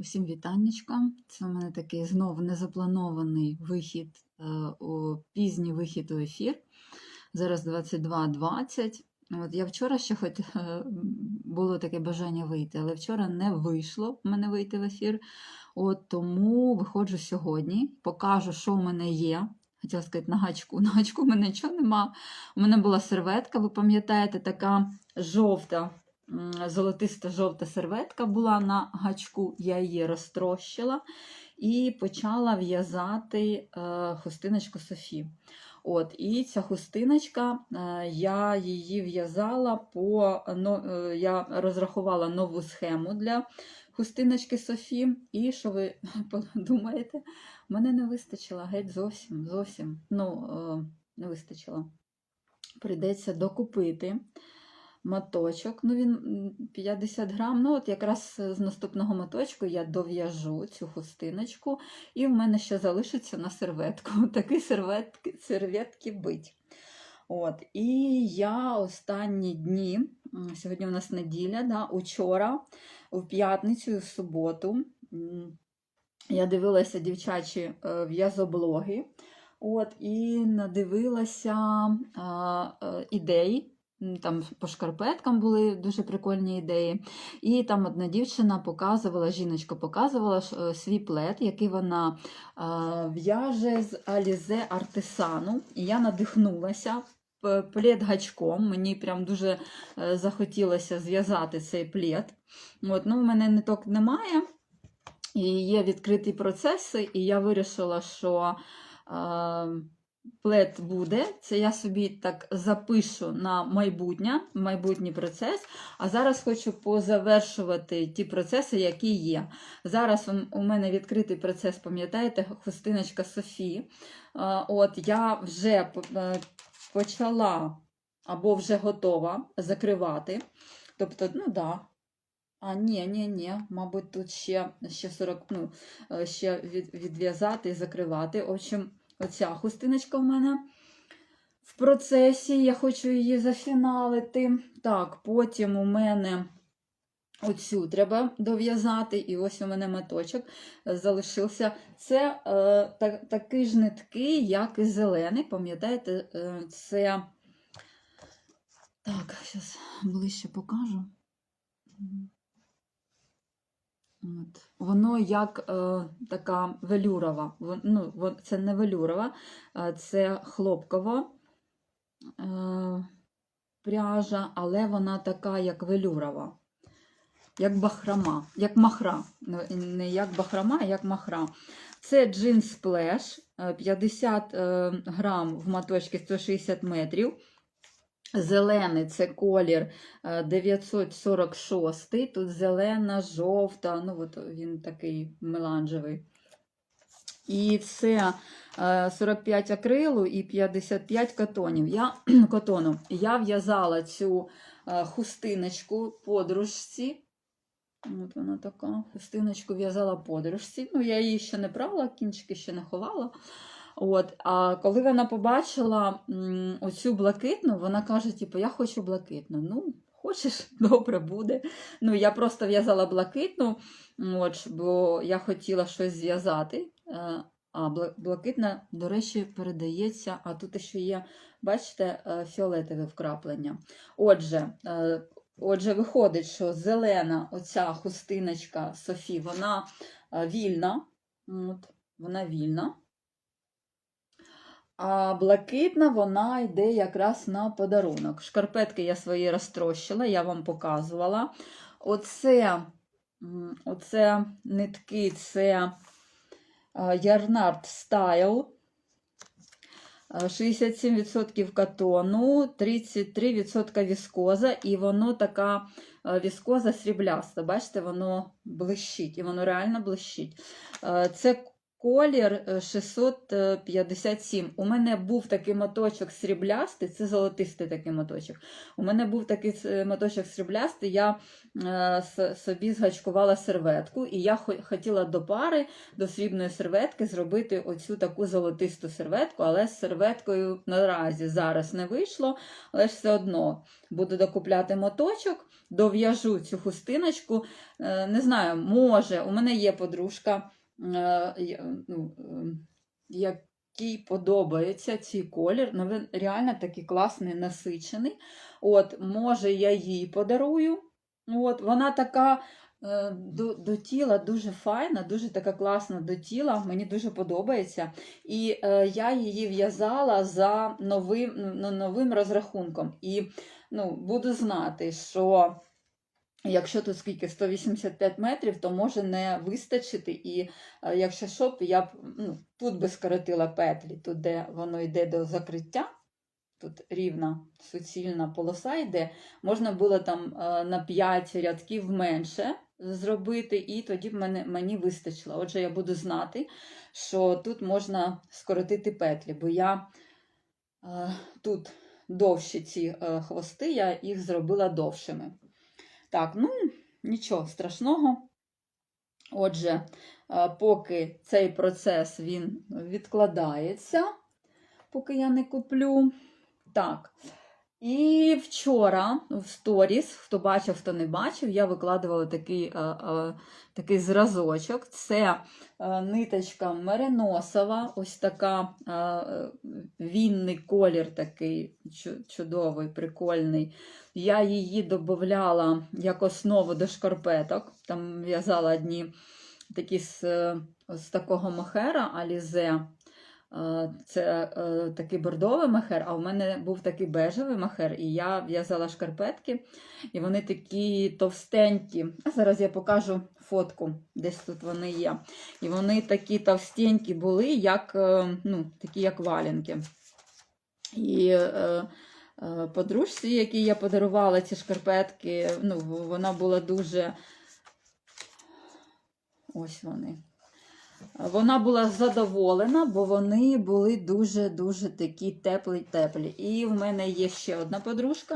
Усім вітаннячка. Це у мене такий знову незапланований вихід, е, пізній вихід у ефір. Зараз 22.20. От я вчора ще хоч е, було таке бажання вийти, але вчора не вийшло в мене вийти в ефір. От тому виходжу сьогодні, покажу, що в мене є. Хотіла сказати, на гачку. На гачку в мене нічого нема. У мене була серветка, ви пам'ятаєте, така жовта, м, золотиста жовта серветка була на гачку, я її розтрощила і почала в'язати е, хустиночку Софі. От, і ця хустиночка, е, я її в'язала по е, я розрахувала нову схему для хустиночки Софі. І що ви подумаєте? Мене не вистачило геть зовсім, зовсім. Ну, не вистачило. Прийдеться докупити моточок. Ну, він 50 грам. Ну, от якраз з наступного моточку я дов'яжу цю хустиночку, і в мене ще залишиться на серветку. Такі серветки, серветки бить. От. І я останні дні, сьогодні у нас неділя, да, учора, в п'ятницю і в суботу. я дивилася дівчачі е, в'язоблоги. От, і надивилася а, е, ідей. Там по шкарпеткам були дуже прикольні ідеї. І там одна дівчина показувала, жіночка показувала е, свій плед, який вона в'яже з Алізе Артисану. І я надихнулася плед гачком. Мені прям дуже е, захотілося зв'язати цей плед. От, ну, в мене ниток немає. І є відкриті процеси, і я вирішила, що е, плед буде. Це я собі так запишу на майбутнє, майбутній процес. А зараз хочу позавершувати ті процеси, які є. Зараз у- мене відкритий процес, пам'ятаєте, хустиночка Софі. Е, От я вже е, почала або вже готова закривати. Тобто, ну да. А, ні, ні, ні, мабуть, тут ще, ще 40, ну, е, ще від, відв'язати і закривати. В общем, оця хустиночка в мене в процесі, я хочу її зафіналити. Так, потім у мене оцю треба дов'язати, і ось у мене моточок залишився. Це е, так, такий ж нитки, як і зелений. Пам'ятаєте, е, це. Так, зараз ближче покажу. От. Воно як е, така велюрова. Ну, це не велюрова, це хлопкова е, пряжа, але вона така, як велюрова. Як бахрама, як махра. Не- Не як бахрама, а як махра. Це джин сплеш, е, 50 е, грам в моточці 160 метрів. Зелений це колір е, 946. Тут зелена, жовта, ну от він такий меланжевий. І це е, 45 акрилу і 55 котонів. Я, котону. Я в'язала цю е, хустиночку подружці. От вона така. Хустиночку в'язала подружці. Ну, я її ще не брала, кінчики ще не ховала. От, а коли вона побачила оцю блакитну, вона каже: типу, я хочу блакитну. Ну, хочеш, добре буде. Ну, я просто в'язала блакитну, от, бо я хотіла щось зв'язати. Е, А блакитна, до речі, передається, а тут ще є, бачите, е, фіолетове вкраплення. Отже, е, отже, виходить, що зелена оця хустиночка Софі, вона вільна. От, вона вільна. А блакитна вона йде якраз на подарунок. Шкарпетки я свої розтрощила, я вам показувала. Оце, оце нитки, це Ярнард. Е, 67% катону, 33% віскоза, і воно така віскоза срібляста. Бачите, воно блищить, і воно реально блищить. Це колір е, 657. У мене був такий моточок сріблястий, це золотистий такий моточок. У мене був такий е, моточок сріблястий, я е, собі згачкувала серветку, і я хотіла до пари, до срібної серветки зробити оцю таку золотисту серветку, але з серветкою наразі зараз не вийшло, але ж все одно буду докупляти моточок, дов'яжу цю хустиночку. Е, Не знаю, може, у мене є подружка, е, ну, е, якій подобається цей колір. Ну, він реально такий класний, насичений. От, може, я їй подарую. От, вона така е, до, до тіла дуже файна, дуже така класна до тіла, мені дуже подобається. І е, я її в'язала за новим, ну, новим розрахунком. І ну, буду знати, що якщо тут скільки 185 метрів, то може не вистачити. І е, якщо що, то я б ну, тут би скоротила петлі, тут де воно йде до закриття. Тут рівна суцільна полоса йде, можна було там е, на 5 рядків менше зробити, і тоді б мене, мені вистачило. Отже, я буду знати, що тут можна скоротити петлі, бо я е, тут довші ці хвости, я їх зробила довшими. Так, ну нічого страшного. Отже, е, поки цей процес він відкладається, поки я не куплю. Так. І вчора в сторіс, хто бачив, хто не бачив, я викладувала такий, е, е, такий зразочок. Це е, ниточка мериносова, ось така е, вінний колір такий чудовий, прикольний. Я її додавала як основу до шкарпеток. Там в'язала одні такі з, з такого махера Алізе. Е, Це е, такий бордовий махер, а в мене був такий бежевий махер, і я в'язала шкарпетки, і вони такі товстенькі. Зараз я покажу фотку, десь тут вони є. І вони такі товстенькі були, як, е, ну, такі, як валянки. І подружці, якій я подарувала ці шкарпетки, ну, вона була дуже. Ось вони. Вона була задоволена, бо вони були дуже-дуже такі теплі-теплі. І в мене є ще одна подружка,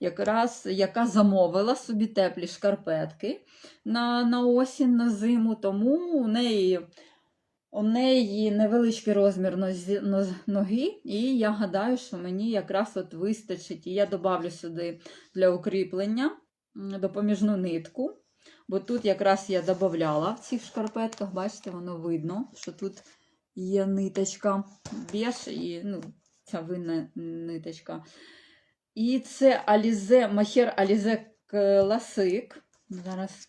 якраз, яка замовила собі теплі шкарпетки на, на осінь, на зиму, тому у неї, у неї невеличкий розмір ноги, і я гадаю, що мені якраз от вистачить. І я додавлю сюди для укріплення допоміжну нитку. Бо тут якраз я додавала в цих шкарпетках, бачите, воно видно, що тут є ниточка беж і ну, ця винна ниточка. І це Алізе, махер Алізе Класик. Зараз.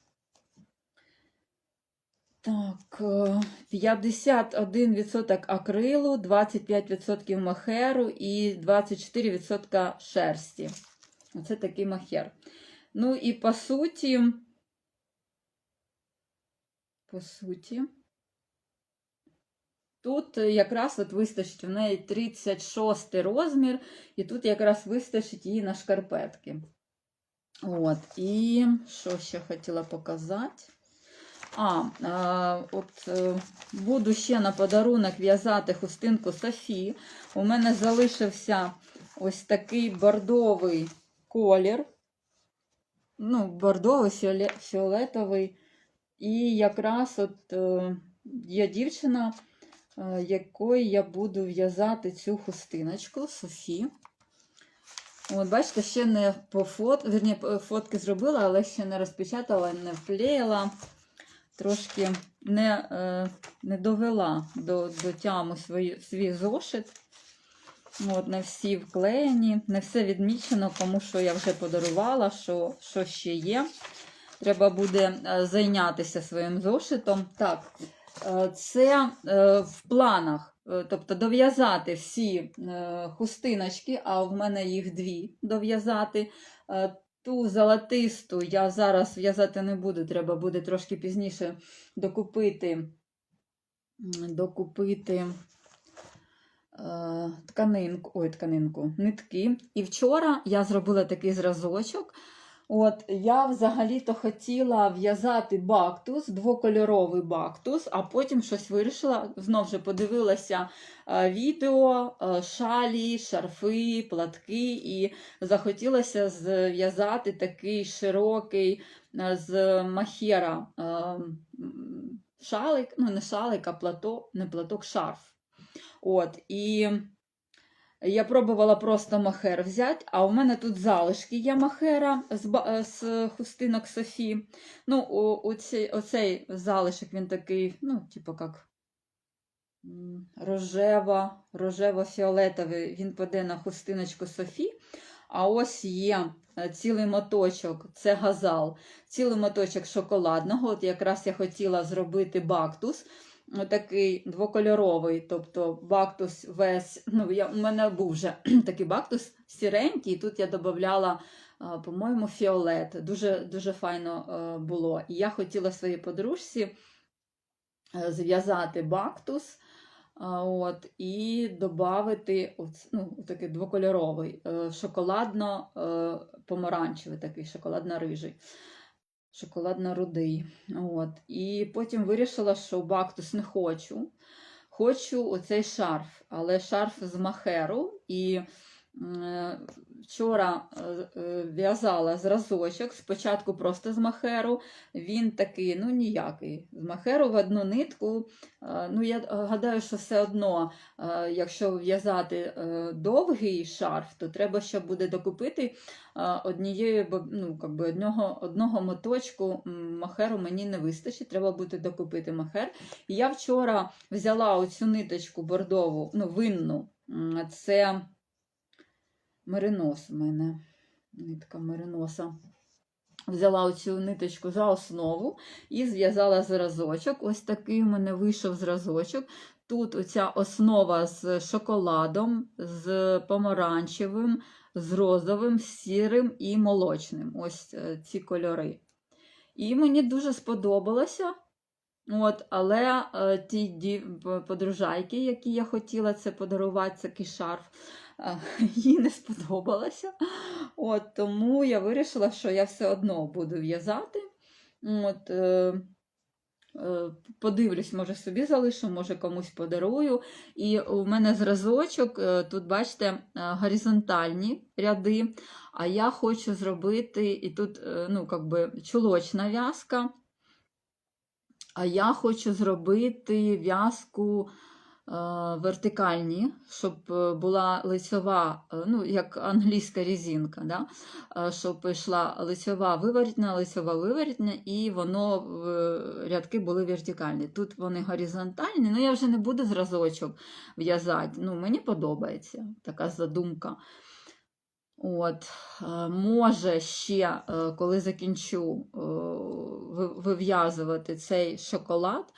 Так, е, 51% акрилу, 25% махеру і 24% шерсті. Оце такий махер. Ну і по суті, по суті. Тут якраз от вистачить в неї 36 розмір, і тут якраз вистачить її на шкарпетки. От, і що ще хотіла показати? А, а от е, буду ще на подарунок в'язати хустинку Софі. У мене залишився ось такий бордовий колір. Ну, бордовий, фіолетовий. І якраз от е, є дівчина, е, якої я буду в'язати цю хустиночку Софі. От, бачите, ще не по фот... Вірні, фотки зробила, але ще не розпечатала, не вклеїла. Трошки не, е, не довела до, до тями свої, свій зошит. От, не всі вклеєні, не все відмічено, кому що я вже подарувала, що, що ще є. Треба буде е, зайнятися своїм зошитом. Так, е, це е, в планах, тобто дов'язати всі хустиночки, а в мене їх дві дов'язати. Ту золотисту я зараз в'язати не буду, треба буде трошки пізніше докупити, докупити тканинку, ой, тканинку, нитки. І вчора я зробила такий зразочок. От я взагалі-то хотіла в'язати бактус, двокольоровий бактус, а потім щось вирішила. Знов же подивилася е, відео, е, шалі, шарфи, платки, і захотілося зв'язати такий широкий е, з махера шалик, ну не шалик, а платок, не платок, шарф. От, і я пробувала просто махер взяти, а у мене тут залишки є махера з, е, з хустинок Софі. Ну, у, у цей, оцей залишок він такий, ну, типу як м, рожева, рожево-фіолетовий, він паде на хустиночку Софі. А ось є е, цілий моточок, це газал, цілий моточок шоколадного. От якраз я хотіла зробити бактус такий двокольоровий, тобто бактус весь. Ну, я, у мене був вже такий бактус сіренький, і тут я додавала, по-моєму, фіолет. Дуже, дуже файно е, було. І я хотіла своїй подружці е, зв'язати бактус. От, і додати ну, такий двокольоровий, е, шоколадно-помаранчевий, такий шоколадно-рижий шоколадно-рудий. От. І потім вирішила, що бактус не хочу. Хочу оцей шарф, але шарф з махеру. І вчора е, е, в'язала зразочок, спочатку просто з махеру. Він такий, ну ніякий. З махеру в одну нитку. Е, ну, Я гадаю, що все одно, е, якщо в'язати е, довгий шарф, то треба, щоб буде докупити е, однієї, ну, как би одного, одного моточку махеру мені не вистачить, треба буде докупити махер. Я вчора взяла оцю ниточку бордову, ну, винну, це меринос у мене, нитка мериноса. Взяла оцю ниточку за основу і зв'язала зразочок. Ось такий у мене вийшов зразочок. Тут оця основа з шоколадом, з помаранчевим, з розовим, сірим і молочним. Ось е, ці кольори. І мені дуже сподобалося. От, але е, ті подружайки, які я хотіла це подарувати, такий шарф, їй не сподобалося. От, тому я вирішила, що я все одно буду в'язати. От, е, е, подивлюсь, може собі залишу, може комусь подарую. І у мене зразочок, е, тут, бачите, е, горизонтальні ряди, а я хочу зробити, і тут ну, как би, чулочна в'язка. А я хочу зробити в'язку вертикальні, щоб е, була лицьова, е, ну, як англійська різинка, да? е, щоб йшла лицьова виворітна, лицьова виворітна, і воно рядки були вертикальні. Тут вони горизонтальні, ну я вже не буду зразочок в'язати. Ну, мені подобається така задумка. От, е, може ще, е, коли закінчу е, вив'язувати цей шоколад,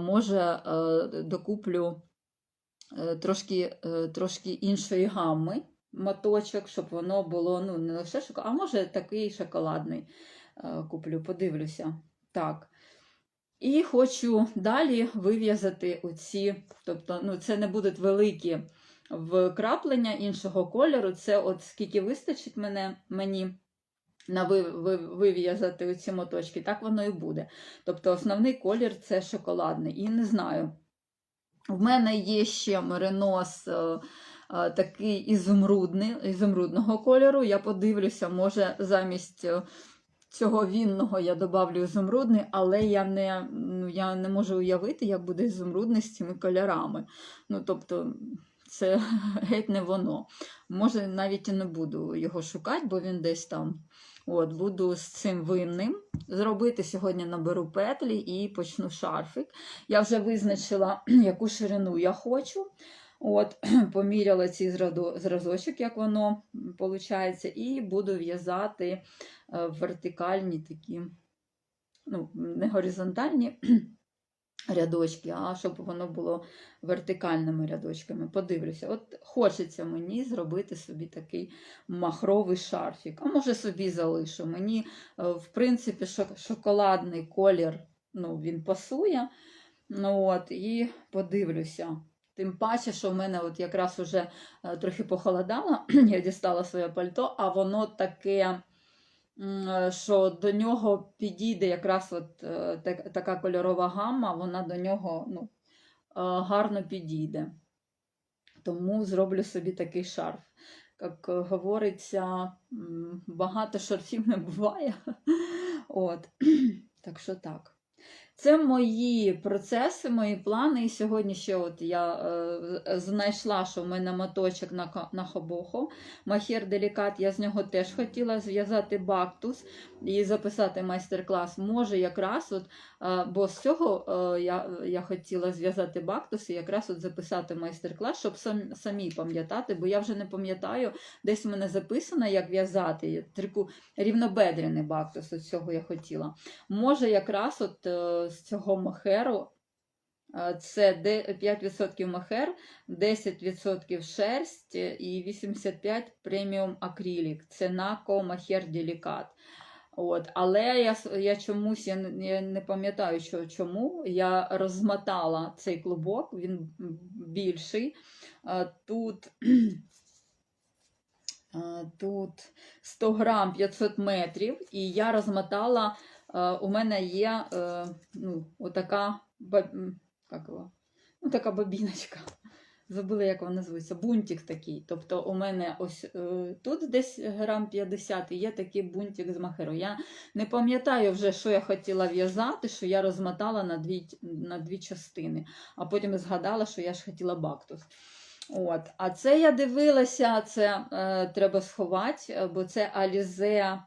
може е, докуплю е, трошки, е, трошки іншої гамми моточок, щоб воно було ну, не лише шоколад, а може такий шоколадний куплю, подивлюся. Так. І хочу далі вив'язати оці, тобто ну, це не будуть великі вкраплення іншого кольору. Це от скільки вистачить мене, мені на ви, ви, вив'язати оці моточки, так воно і буде. Тобто основний колір це шоколадний. І не знаю. В мене є ще меринос е, е, такий ізумрудний, ізумрудного кольору. Я подивлюся, може замість е, цього вінного я добавлю ізумрудний, але я не, ну, я не можу уявити, як буде ізумрудний з цими кольорами. Ну, тобто, це геть не воно. Може, навіть і не буду його шукати, бо він десь там. От, буду з цим винним зробити. Сьогодні наберу петлі і почну шарфик. Я вже визначила, яку ширину я хочу. От, поміряла цей зразочок, як воно виходить, і буду в'язати е, вертикальні такі, ну, не горизонтальні рядочки, а щоб воно було вертикальними рядочками. Подивлюся, от хочеться мені зробити собі такий махровий шарфік. А може собі залишу. Мені, е, в принципі, шоколадний колір ну, він пасує. Ну, от, і подивлюся. Тим паче, що в мене от якраз уже е, трохи похолодало, я дістала своє пальто, а воно таке що до нього підійде якраз от е, так- така кольорова гамма, вона до нього ну, е, гарно підійде. Тому зроблю собі такий шарф. Як е, говориться, багато шарфів не буває. От. Так що так. Це мої процеси, мої плани. І сьогодні ще от я е, знайшла, що в мене моточок на, на хобохо. Махер делікат, я з нього теж хотіла зв'язати бактус і записати майстер-клас. Може, якраз от, е, бо з цього е, я, я хотіла зв'язати бактус і якраз от записати майстер-клас, щоб сам, самі пам'ятати, бо я вже не пам'ятаю, десь в мене записано, як в'язати рівнобедрений бактус. От цього я хотіла. Може, якраз от е, з цього махеру. е, Це 5% махер, 10% шерсть е, і 85% преміум акрилік. Це нако махер делікат. От. Але я, я чомусь я, не- пам'ятаю, що, чому. Я розмотала цей клубок, він більший. Е, Тут, тут 100 грам 500 метрів, і я розмотала. е, У мене є е, ну, отака, як його? ну, така бобіночка. Забула, як вона називається, бунтик такий. Тобто у мене ось е, тут десь грам 50 і є такий бунтик з махеру. Я не пам'ятаю вже, що я хотіла в'язати, що я розмотала на дві, на дві частини, а потім згадала, що я ж хотіла бактус. От. А це я дивилася, це е, треба сховати, е, бо це Алізе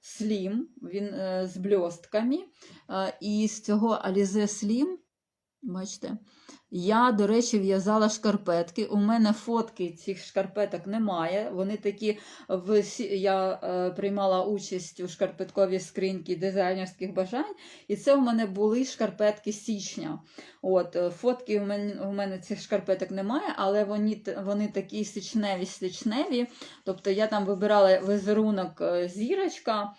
Слім, він е, з бльостками. Е, і з цього Алізе Slim, бачите, я, до речі, в'язала шкарпетки. У мене фотки цих шкарпеток немає. Вони такі в я е, приймала участь у шкарпетковій скриньці дизайнерських бажань, і це у мене були шкарпетки січня. От, е, фотки у мене, у мене цих шкарпеток немає, але вони, вони такі січневі січневі. Тобто я там вибирала візерунок е, зірочка.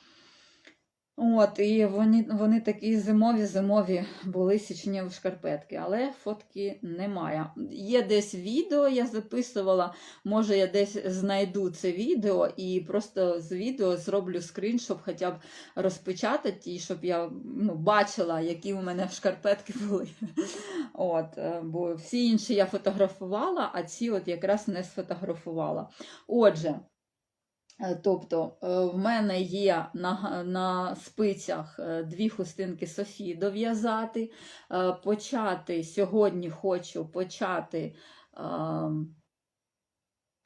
От, і вони, вони такі зимові, зимові були січневі шкарпетки, але фотки немає. Є десь відео, я записувала, може я десь знайду це відео і просто з відео зроблю скрин, щоб хоча б розпечатати, і щоб я ну, бачила, які у мене шкарпетки були. От, е, бо всі інші я фотографувала, а ці от якраз не сфотографувала. Отже. Е, Тобто е, в мене є на, на спицях е, дві хустинки Софії дов'язати. Е, Почати сьогодні хочу почати ем,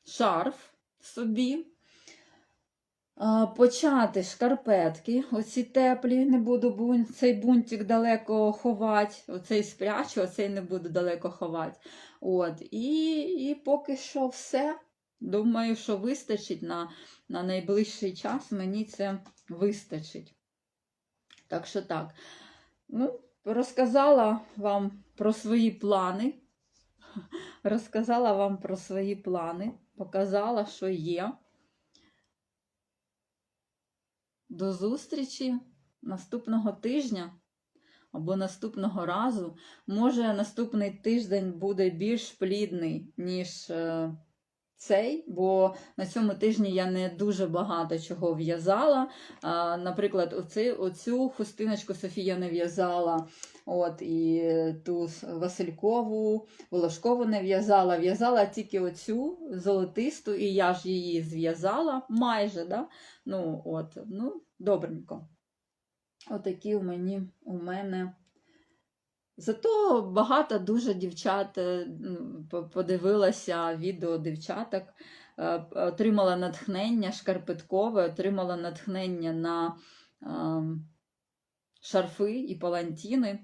шарф собі. Е, Почати шкарпетки, оці теплі, не буду бун- цей бунтик далеко ховати, оцей спрячу, оцей не буду далеко ховати. От. І, і поки що все. Думаю, що вистачить на, на найближчий час, мені це вистачить. Так що так. Ну, розказала вам про свої плани. Розказала вам про свої плани, показала, що є. До зустрічі наступного тижня або наступного разу. Може, наступний тиждень буде більш плідний, ніж е, цей, бо на цьому тижні я не дуже багато чого в'язала. Наприклад, оці, оцю хустиночку Софія не в'язала. От, і ту Василькову, Волошкову не в'язала. В'язала тільки оцю золотисту, і я ж її зв'язала майже. Да? Ну, от, ну, добренько. Отакі у мені у мене. Зато багато дуже дівчат е, ну, по- подивилася відео дівчаток, е, отримала натхнення шкарпеткове, отримала натхнення на е, шарфи і палантіни.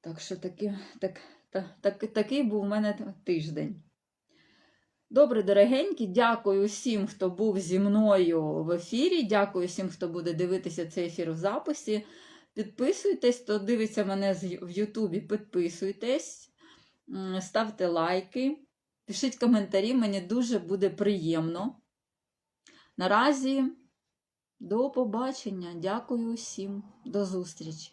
Так що таки, так, так, так, такий був у мене тиждень. Добре, дорогенькі, дякую всім, хто був зі мною в ефірі. Дякую всім, хто буде дивитися цей ефір в записі. Підписуйтесь, хто дивиться мене в Ютубі, підписуйтесь, ставте лайки, пишіть коментарі, мені дуже буде приємно. Наразі до побачення. Дякую усім. До зустрічі.